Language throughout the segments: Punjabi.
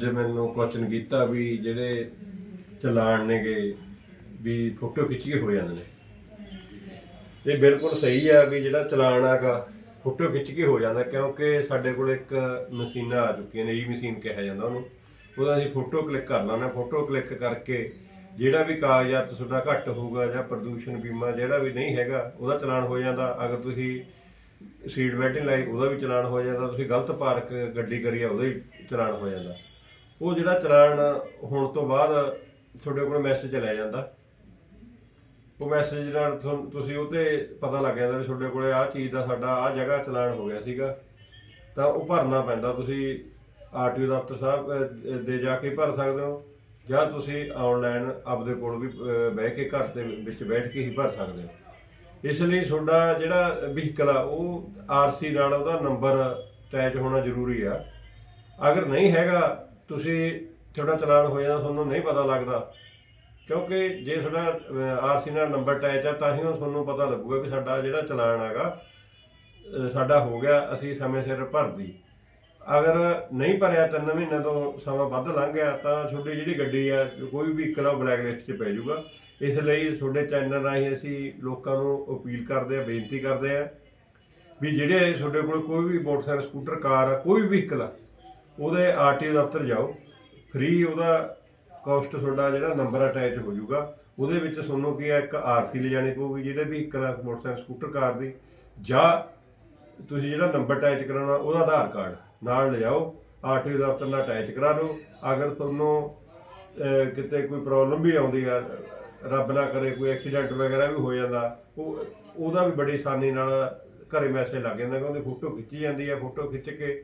ਜੇ ਮੈਨੂੰ ਕੁਐਸਚਨ ਕੀਤਾ ਵੀ ਜਿਹੜੇ ਚਲਾਨ ਨੇਗੇ ਵੀ ਫੋਟੋ ਖਿੱਚ ਕੇ ਹੋ ਜਾਂਦੇ ਨੇ। ਤੇ ਬਿਲਕੁਲ ਸਹੀ ਆ ਵੀ ਜਿਹੜਾ ਚਲਾਨ ਆਗਾ ਫੋਟੋ ਖਿੱਚ ਕੇ ਹੋ ਜਾਂਦਾ ਕਿਉਂਕਿ ਸਾਡੇ ਕੋਲ ਇੱਕ ਮਸ਼ੀਨਾਂ ਆ ਚੁੱਕੀਆਂ ਨੇ, ਇਹ ਮਸ਼ੀਨ ਕਿਹਾ ਜਾਂਦਾ ਉਹਨੂੰ। ਉਹਦਾ ਅਸੀਂ ਫੋਟੋ ਕਲਿੱਕ ਕਰ ਲਾਣਾ ਫੋਟੋ ਕਲਿੱਕ ਕਰਕੇ ਜਿਹੜਾ ਵੀ ਕਾਗਜ਼ਾਤ ਤੁਹਾਡਾ ਘੱਟ ਹੋਊਗਾ ਜਾਂ ਪ੍ਰਦੂਸ਼ਣ ਬੀਮਾ ਜਿਹੜਾ ਵੀ ਨਹੀਂ ਹੈਗਾ, ਉਹਦਾ ਚਲਾਨ ਹੋ ਜਾਂਦਾ। ਅਗਰ ਤੁਸੀਂ ਸੀਟ ਬੈਲਟ ਨਹੀਂ ਲਾਈ, ਉਹਦਾ ਵੀ ਚਲਾਨ ਹੋ ਜਾਂਦਾ। ਤੁਸੀਂ ਗਲਤ ਪਾਰਕ ਗੱਡੀ ਕਰੀ ਆ, ਉਹਦਾ ਵੀ ਚਲਾਨ ਹੋ ਜਾਂਦਾ। ਉਹ ਜਿਹੜਾ ਚਲਾਨ ਹੋਣ ਤੋਂ ਬਾਅਦ ਤੁਹਾਡੇ ਕੋਲ ਮੈਸੇਜ ਚਲਾ ਜਾਂਦਾ। ਉਹ ਮੈਸੇਜ ਨਾਲ ਤੁਹਾਨੂੰ- ਤੁਸੀਂ ਉਹ ਤੇ ਪਤਾ ਲੱਗ ਜਾਂਦਾ ਵੀ ਤੁਹਾਡੇ ਕੋਲੇ ਆਹ ਚੀਜ਼ ਦਾ ਸਾਡਾ ਆਹ ਜਗ੍ਹਾ ਚਲਾਨ ਹੋ ਗਿਆ ਸੀਗਾ। ਤਾਂ ਉਹ ਭਰਨਾ ਪੈਂਦਾ ਤੁਸੀਂ ਆਰਟੀਓ ਦਫ਼ਤਰ ਸਾਹਿਬ ਅਹ, ਦੇ ਜਾ ਕੇ ਭਰ ਸਕਦੇ ਹੋ। ਜਾਂ ਤੁਸੀਂ ਆਨਲਾਈਨ ਆਪਦੇ ਕੋਲ ਵੀ ਅਹ, ਬਹਿ ਕੇ ਘਰ ਦੇ ਵਿੱਚ ਬੈਠ ਕੇ ਹੀ ਭਰ ਸਕਦੇ ਹੋ। ਇਸ ਲਈ ਤੁਹਾਡਾ ਜਿਹੜਾ ਵਹੀਕਲ ਆ ਉਹ ਆਰਸੀ ਨਾਲ ਉਹਦਾ ਨੰਬਰ ਅਟੈਚ ਹੋਣਾ ਜ਼ਰੂਰੀ ਆ। ਅਗਰ ਨਹੀਂ ਹੈਗਾ ਤੁਸੀਂ ਤੁਹਾਡਾ ਚਲਾਨ ਹੋ ਜਾਂਦਾ ਤੁਹਾਨੂੰ ਨਹੀਂ ਪਤਾ ਲੱਗਦਾ। ਕਿਉਂਕਿ ਜੇ ਤੁਹਾਡਾ ਆਰਸੀ ਨਾਲ ਨੰਬਰ ਅਟੈਚ ਆ, ਤਾਂ ਹੀ ਉਹ ਤੁਹਾਨੂੰ ਪਤਾ ਲੱਗੂਗਾ ਵੀ ਸਾਡਾ ਜਿਹੜਾ ਚਲਾਨ ਹੈਗਾ ਸਾਡਾ ਹੋ ਗਿਆ, ਅਸੀਂ ਸਮੇਂ ਸਿਰ ਭਰਦੀ ਅਗਰ ਨਹੀਂ ਭਰਿਆ ਤਿੰਨ ਮਹੀਨਿਆਂ ਤੋਂ ਸਮਾਂ ਵੱਧ ਲੰਘ ਗਿਆ, ਤਾਂ ਤੁਹਾਡੀ ਜਿਹੜੀ ਗੱਡੀ ਆ, ਕੋਈ ਵੀ ਵਹੀਕਲ ਆ ਬਲੈਕ ਲਿਸਟ 'ਚ ਪੈ ਜਾਊਗਾ। ਇਸ ਲਈ ਤੁਹਾਡੇ ਚੈਨਲ ਰਾਹੀਂ ਅਸੀਂ ਲੋਕਾਂ ਨੂੰ ਅਪੀਲ ਕਰਦੇ ਆ, ਬੇਨਤੀ ਕਰਦੇ ਆ ਵੀ ਜਿਹੜੇ ਤੁਹਾਡੇ ਕੋਲ ਕੋਈ ਵੀ ਮੋਟਰਸਾਈਕਲ, ਸਕੂਟਰ, ਕਾਰ ਆ, ਕੋਈ ਵੀ ਵਹੀਕਲ ਆ ਉਹਦੇ ਆਰਟੀਓ ਦਫ਼ਤਰ ਜਾਓ। ਫ੍ਰੀ ਉਹਦਾ ਕਾਸਟ ਤੁਹਾਡਾ ਜਿਹੜਾ ਨੰਬਰ ਅਟੈਚ ਹੋ ਜਾਊਗਾ, ਉਹਦੇ ਵਿੱਚ ਤੁਹਾਨੂੰ ਕੀ ਹੈ ਇੱਕ ਆਰਸੀ ਲਿਜਾਣੀ ਪਊਗੀ, ਜਿਹੜੇ ਵੀ ਇੱਕ ਮੋਟਰਸਾਈਕਲ, ਸਕੂਟਰ ਕਾਰ ਦੀ, ਜਾਂ ਤੁਸੀਂ ਜਿਹੜਾ ਨੰਬਰ ਅਟੈਚ ਕਰਾਉਣਾ, ਉਹਦਾ ਆਧਾਰ ਕਾਰਡ ਨਾਲ ਲਿਜਾਓ ਆਰਟੀਓ ਦਫ਼ਤਰ ਨਾਲ ਅਟੈਚ ਕਰਾ ਲਓ। ਅਗਰ ਤੁਹਾਨੂੰ ਕਿਤੇ ਕੋਈ ਪ੍ਰੋਬਲਮ ਵੀ ਆਉਂਦੀ ਆ, ਰੱਬ ਨਾ ਕਰੇ, ਕੋਈ ਐਕਸੀਡੈਂਟ ਵਗੈਰਾ ਵੀ ਹੋ ਜਾਂਦਾ, ਉਹ, ਉਹਦਾ ਵੀ ਬੜੀ ਆਸਾਨੀ ਨਾਲ ਘਰੇ ਮੈਸੇਜ ਲੱਗ ਜਾਂਦਾ ਕਿ ਉਹਦੀ ਫੋਟੋ ਖਿੱਚੀ ਜਾਂਦੀ ਹੈ ਫੋਟੋ ਖਿੱਚ ਕੇ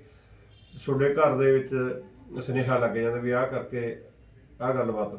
ਤੁਹਾਡੇ ਘਰ ਦੇ ਵਿੱਚ ਸੁਨੇਹਾ ਲੱਗ ਜਾਂਦਾ ਵੀ ਆਹ ਕਰਕੇ ਆਹ ਗੱਲਬਾਤ